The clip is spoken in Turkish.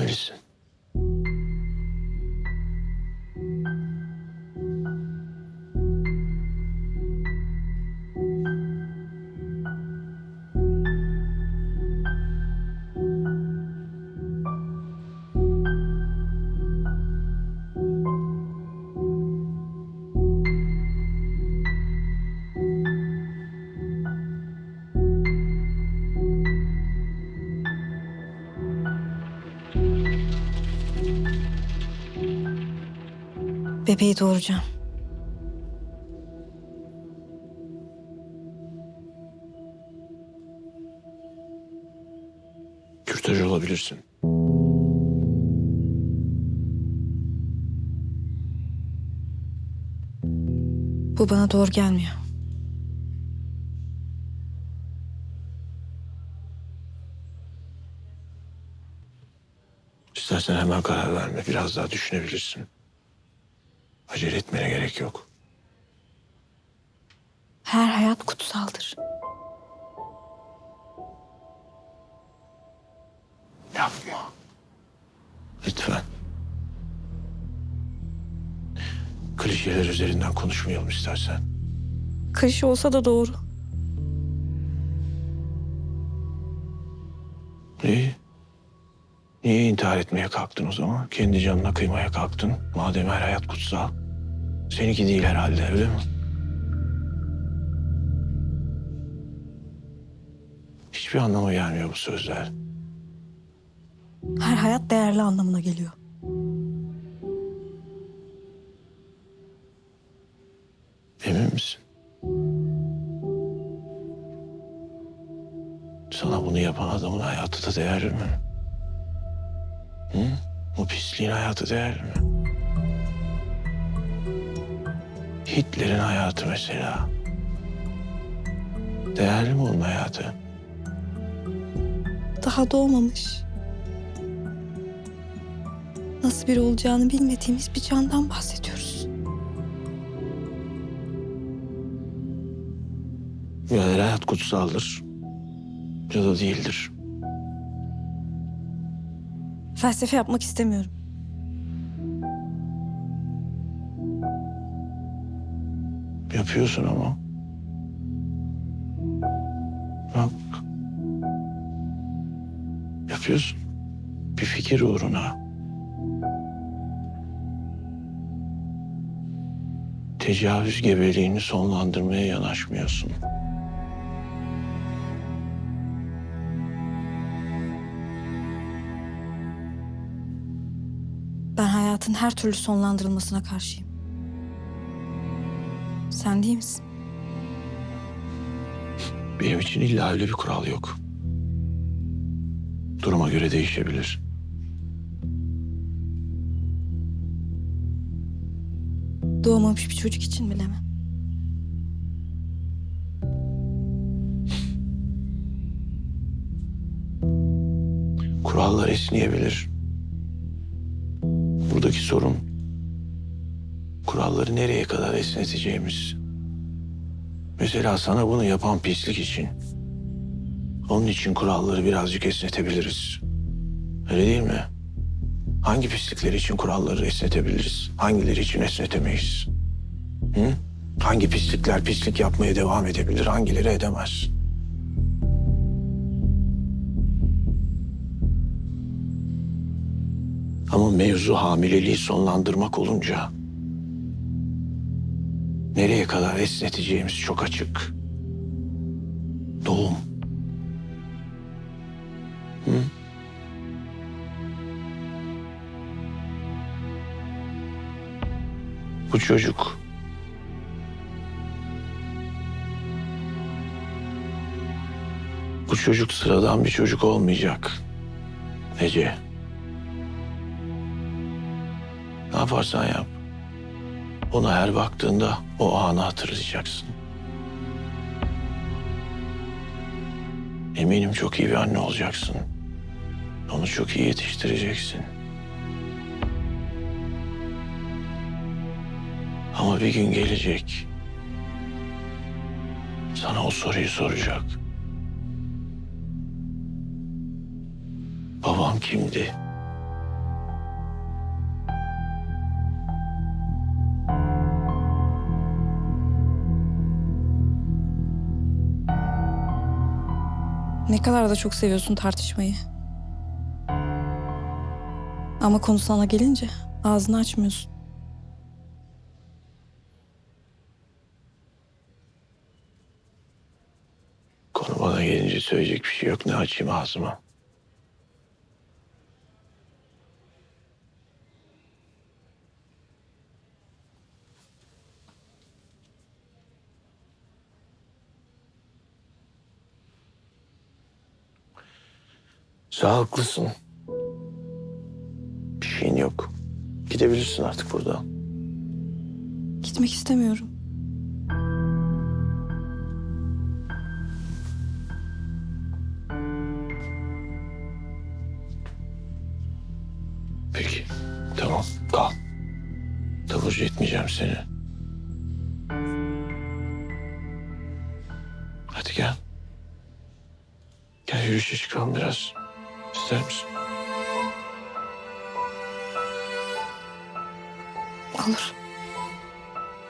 öldürmelisin. Bebeği doğuracağım. Kürtaj olabilirsin. Bu bana doğru gelmiyor. İstersen hemen karar verme. Biraz daha düşünebilirsin. Acele etmene gerek yok. Her hayat kutsaldır. Yapma. Lütfen. Klişeler üzerinden konuşmayalım istersen. Klişe olsa da doğru. İyi. Niye intihar etmeye kalktın o zaman? Kendi canına kıymaya kalktın. Madem her hayat kutsal. Seninki değil herhalde öyle mi? Hiçbir anlama gelmiyor bu sözler. Her hayat değerli anlamına geliyor. Emin misin? Sana bunu yapan adamın hayatı da değerli mi? Hı? O pisliğin hayatı değerli mi? Hitler'in hayatı mesela. Değerli mi onun hayatı? Daha doğmamış. Nasıl biri olacağını bilmediğimiz bir candan bahsediyoruz. Ya hayat kutsaldır ya da değildir. Felsefe yapmak istemiyorum. Yapıyorsun ama. Bak. Yapıyorsun. Bir fikir uğruna. Tecavüz gebeliğini sonlandırmaya yanaşmıyorsun. Ben hayatın her türlü sonlandırılmasına karşıyım. Sen değil misin? Benim için illa öyle bir kural yok. Duruma göre değişebilir. Doğmamış bir çocuk için bile mi? Kurallar esneyebilir. Buradaki sorun kuralları nereye kadar esneteceğimiz. Mesela sana bunu yapan pislik için. Onun için kuralları birazcık esnetebiliriz. Öyle değil mi? Hangi pislikler için kuralları esnetebiliriz? Hangileri için esnetemeyiz? Hı? Hangi pislikler pislik yapmaya devam edebilir, hangileri edemez? Ama mevzu hamileliği sonlandırmak olunca nereye kadar esneteceğimiz çok açık. Doğum. Hı? Bu çocuk Bu çocuk sıradan bir çocuk olmayacak. Ece. Ne yaparsan yap. Ona her baktığında o anı hatırlayacaksın. Eminim çok iyi bir anne olacaksın. Onu çok iyi yetiştireceksin. Ama bir gün gelecek. Sana o soruyu soracak. Babam kimdi? Ne kadar da çok seviyorsun tartışmayı. Ama konu sana gelince ağzını açmıyorsun. Konu bana gelince söyleyecek bir şey yok. Ne açayım ağzıma? Sağlıklısın. Bir şeyin yok. Gidebilirsin artık buradan. Gitmek istemiyorum. Peki. Tamam. Kal. Taburcu etmeyeceğim seni. Hadi gel. Gel yürüyüşe çıkalım biraz. İster misin? Olur.